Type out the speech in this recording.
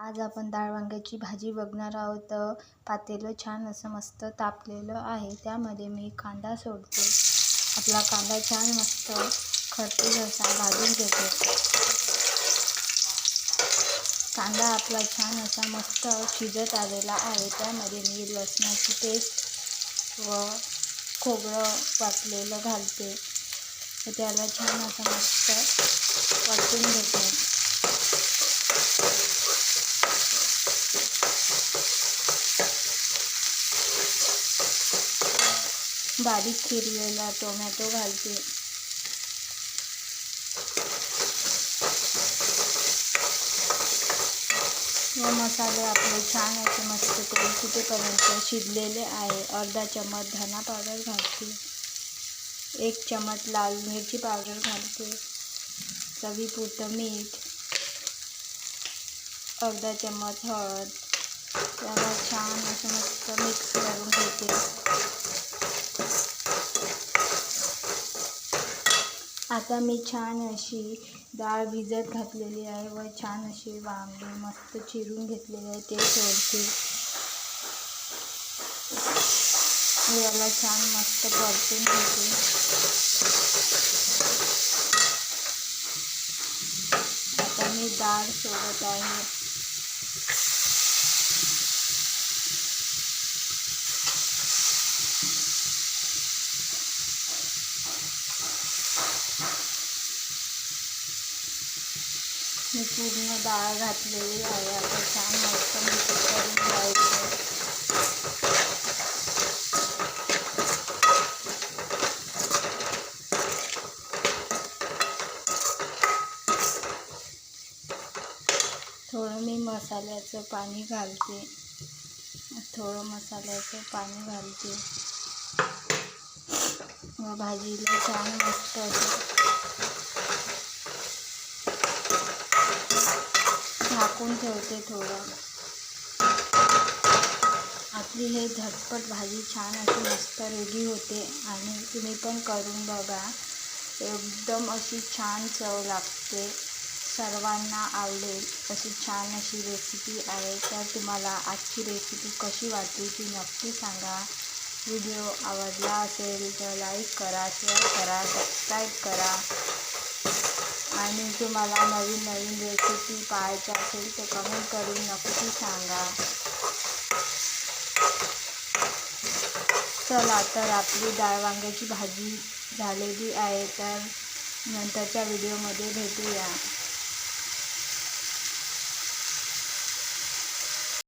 आज आपण डाळ वांग्याची भाजी बघणार आहोत. तर पातेलं छान असं मस्त तापलेलं आहे. त्यामध्ये मी कांदा सोडते. आपला कांदा छान मस्त खरपूस असा भाजून घेते. कांदा आपला छान असा मस्त शिजत आलेला आहे. त्यामध्ये मी लसणाची पेस्ट व खोबरं वाटलेलं घालते. त्याला छान असं मस्त वाटून घेते. बारीक चिरलेला टोमॅटो घालते व मसाले आपले छान असे मस्त तेल सुटेपर्यंत शिजलेले आहे अर्धा चमच धना पावडर घालते एक चमच लाल मिरची पावडर घालते चवीपुरतं मीठ, अर्धा चमच हळद आता मी छान अशी डाळ भिजत घातलेली आहे व छान अशी वांगे मस्त चिरून घेतलेले आहे ते सोडते. याला छान मस्त परतून घेते. आता मी डाळ सोडत आहे. मी पूर्ण डाळ घातलेली आहे. आता छान मस्त मिक्स करून घ्यायचं. थोडं मी मसाल्याचं पाणी घालते. थोडं मसाल्याचं पाणी घालते. भाजीला छान मस्त असं झाकून ठेवते थोडं. आपली हे झटपट भाजी छान अशी मस्त रेडी होते आणि तुम्ही पण करून बघा. एकदम अशी छान चव लागते. सर्वांना आवडेल अशी छान अशी रेसिपी आहे. तर तुम्हाला आजची रेसिपी कशी वाटली ती नक्की सांगा. व्हिडिओ आवडला असेल तर लाईक करा शेअर करा सबस्क्राईब करा. तुम्हाला नवीन नवीन रेसिपी पाहायच्या असेल तर कमेंट करून नक्की सांगा. चला तर आपली डाळ वांग्याची भाजी झालेली आहे. तर नंतरच्या व्हिडिओमध्ये भेटूया.